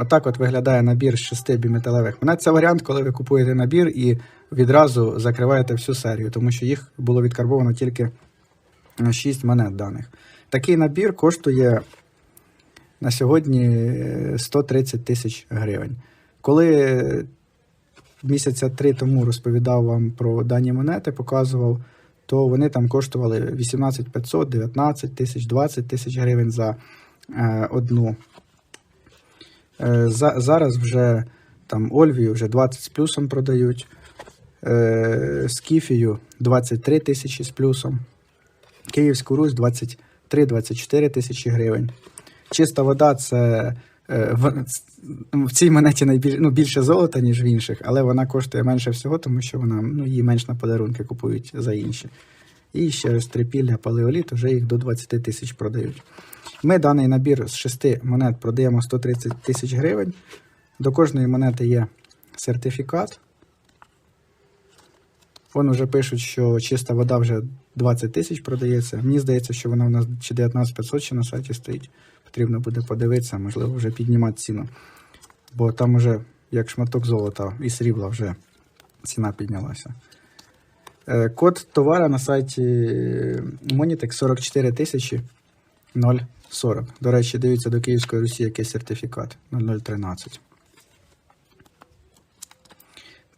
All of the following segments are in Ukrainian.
Отак от виглядає набір з шести біметалевих монет. Це варіант, коли ви купуєте набір і відразу закриваєте всю серію, тому що їх було відкарбовано тільки 6 монет даних. Такий набір коштує на сьогодні е, 130 тисяч гривень. Коли місяця три тому розповідав вам про дані монети, показував, то вони там коштували 18 500, 19 тисяч, 20 тисяч гривень за е, одну. Е, за, зараз вже там Ольвію вже 20 з плюсом продають. Е, Скіфію 23 тисячі з плюсом. Київську Русь 23-24 тисячі гривень. Чиста вода це е, в, в цій монеті найбільш, ну, більше золота, ніж в інших, але вона коштує менше всього, тому що вона ну, її менш на подарунки купують за інші. І ще ось трипілля палеоліт, вже їх до 20 тисяч продають. Ми даний набір з 6 монет продаємо 130 тисяч гривень. До кожної монети є сертифікат. Вон вже пишуть, що чиста вода вже 20 тисяч продається. Мені здається, що вона у нас чи 19500 ще на сайті стоїть. Потрібно буде подивитися, можливо, вже піднімати ціну. Бо там вже як шматок золота і срібла вже ціна піднялася. Е, Код товара на сайті Monitex 44 тисячі 040. До речі, дивіться до Київської Русі який сертифікат 0013.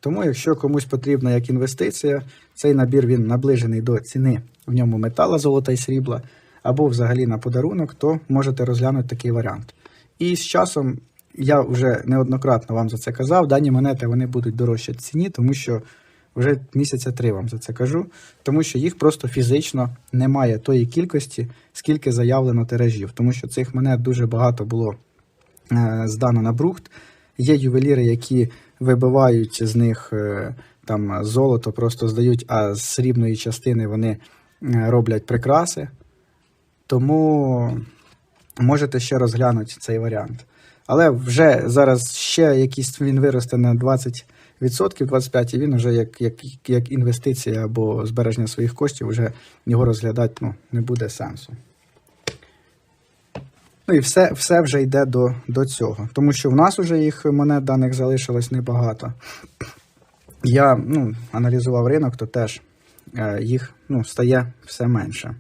Тому, якщо комусь потрібна як інвестиція, цей набір він наближений до ціни в ньому метала, золота і срібла, або взагалі на подарунок, то можете розглянути такий варіант. І з часом я вже неоднократно вам за це казав, дані монети вони будуть дорожчі ціні, тому що вже місяця три вам за це кажу, тому що їх просто фізично немає тої кількості, скільки заявлено тиражів, тому що цих монет дуже багато було е, здано на брухт. Є ювеліри, які вибивають з них е, там золото, просто здають, а з срібної частини вони е, роблять прикраси. Тому можете ще розглянути цей варіант. Але вже зараз ще якийсь він виросте на 20%, 25%, і він вже як, як, як інвестиція або збереження своїх коштів, вже його розглядати ну, не буде сенсу. Ну і все, все вже йде до, до цього. Тому що в нас вже їх монет даних залишилось небагато. Я ну, аналізував ринок, то теж е, їх ну, стає все менше.